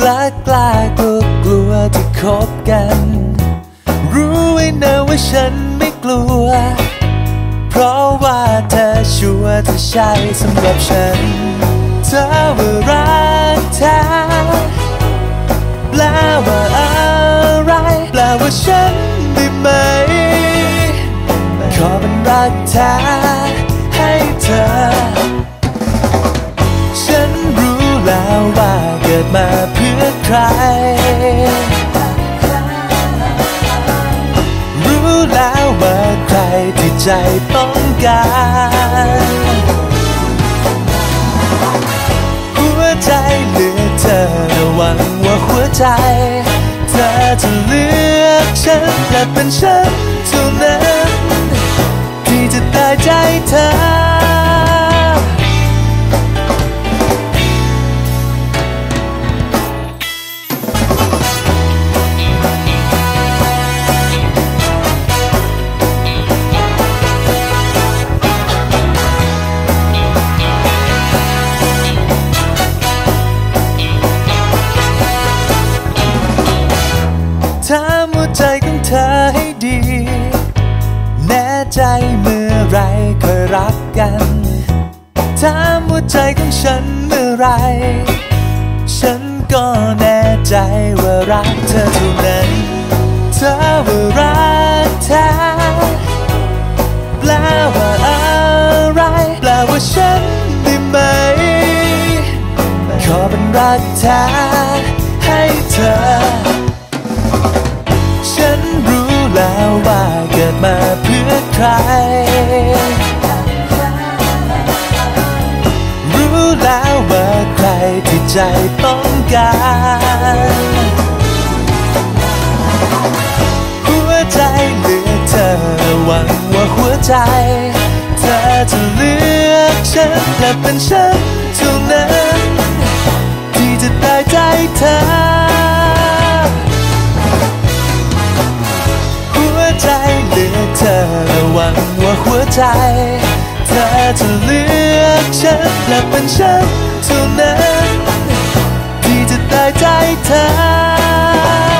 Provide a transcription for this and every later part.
กล้ากลัวกลัวที่คบกัน รู้ไว้นะว่าฉันไม่กลัว เพราะว่าเธอชัวร์เธอใช่สำหรับฉัน เธอว่ารักแท้แปลว่าอะไรแปลว่าฉันได้ไหมขอเป็นรักแท้ ดมาเพื่อใคร รู้แล้วว่าใครที่ใจต้องการหัวใจเหลือเธอหวังว่าหัวใจ เธอจะเลือกฉันและเป็นฉันเท่านั้น ที่จะได้ใจเธอ กัน ถามหัวใจของฉันเมื่อไร ฉันก็แน่ใจว่ารักเธอเท่านั้น เธอว่ารักแท้แปลว่าอะไร แปลว่าฉันได้ไหม ขอเป็นรักแท้ให้เธอฉันรู้แล้วว่าเกิดมาเพื่อใคร ใจต้องการ หัวใจเหลือเธอหวังว่าหัวใจ เธอจะเลือกฉันและเป็นฉันเท่านั้นที่จะได้ใจเธอหัวใจเหลือเธอหวังว่าหัวใจ เธอจะเลือกฉันและเป็นฉันเท่านั้น ได้ใจเธอ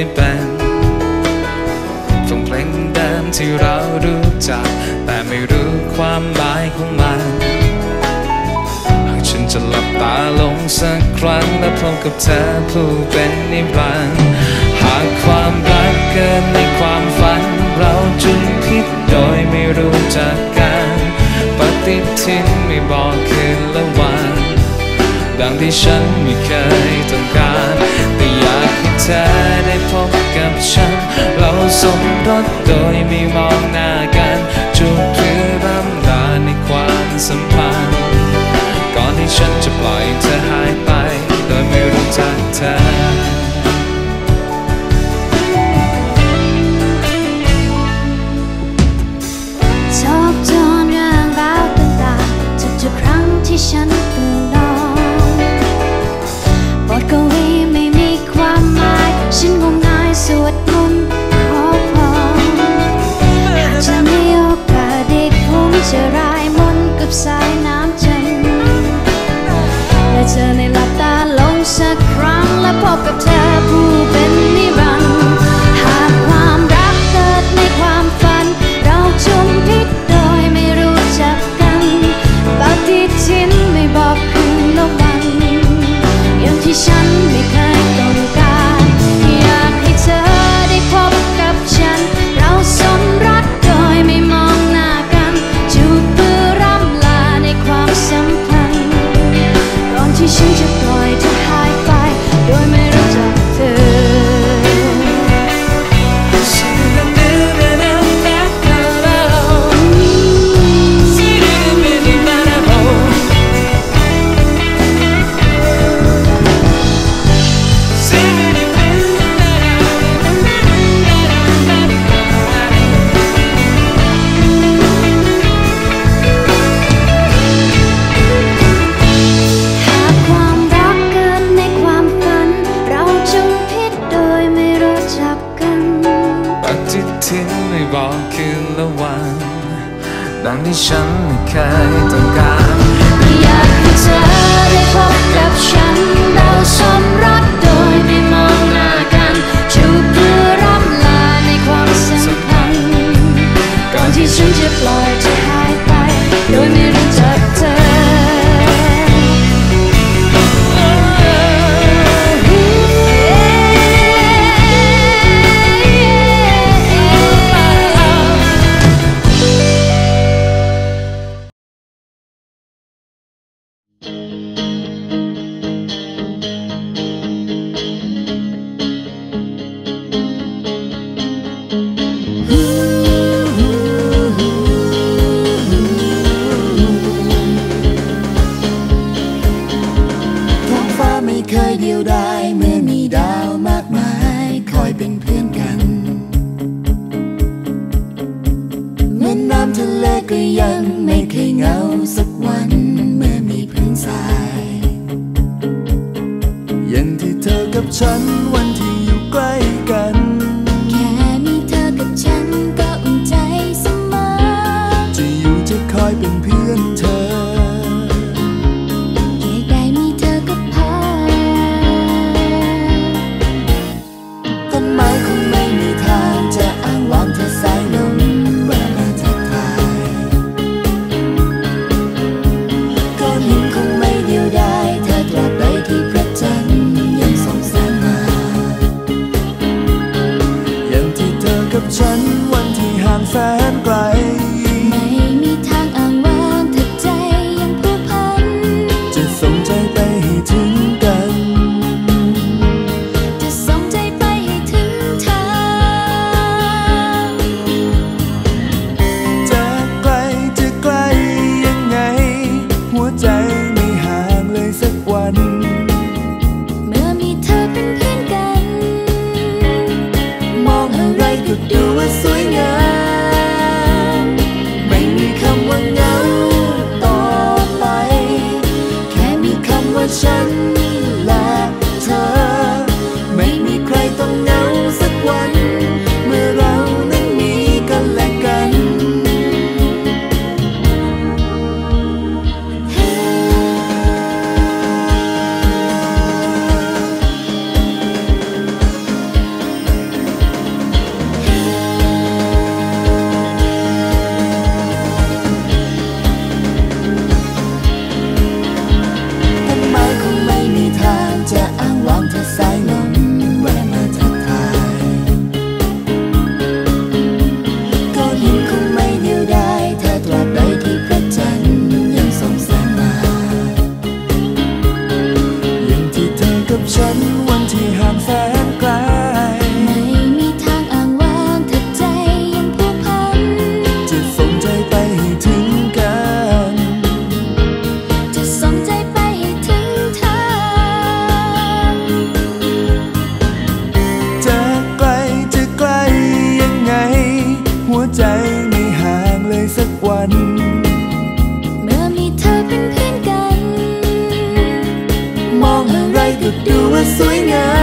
ไม่เป็นฟังเพลงเดิมที่เรารู้จัก แต่ไม่รู้ความหมายของมันหากฉันจะหลับตาลงสักครั้งและพบกับเธอผู้เป็นนิรันดร์หากความรักเกินในความฝัน เราจุนพิษโดยไม่รู้จักกันปฏิทินไม่บอกคืนละวัน ดังที่ฉันไม่เคยต้องการ อยากให้เธอได้พบกับฉัน เราสมรสโดยไม่มองหน้ากันจูบเพื่อรำลาในความสัมพันธ์ ก่อนที่ฉันจะปล่อยเธอหายไป โดยไม่รู้จักเธอับสายน้ำใจและเธอใน ดังที่ฉันไม่เคยต้องการะเลกก็ยังไม่เคยเหงาสักวันเมื่อมีเพื่อนสายยัางที่เธอกับฉันวันที่อยู่ใกล้กัน sonhar.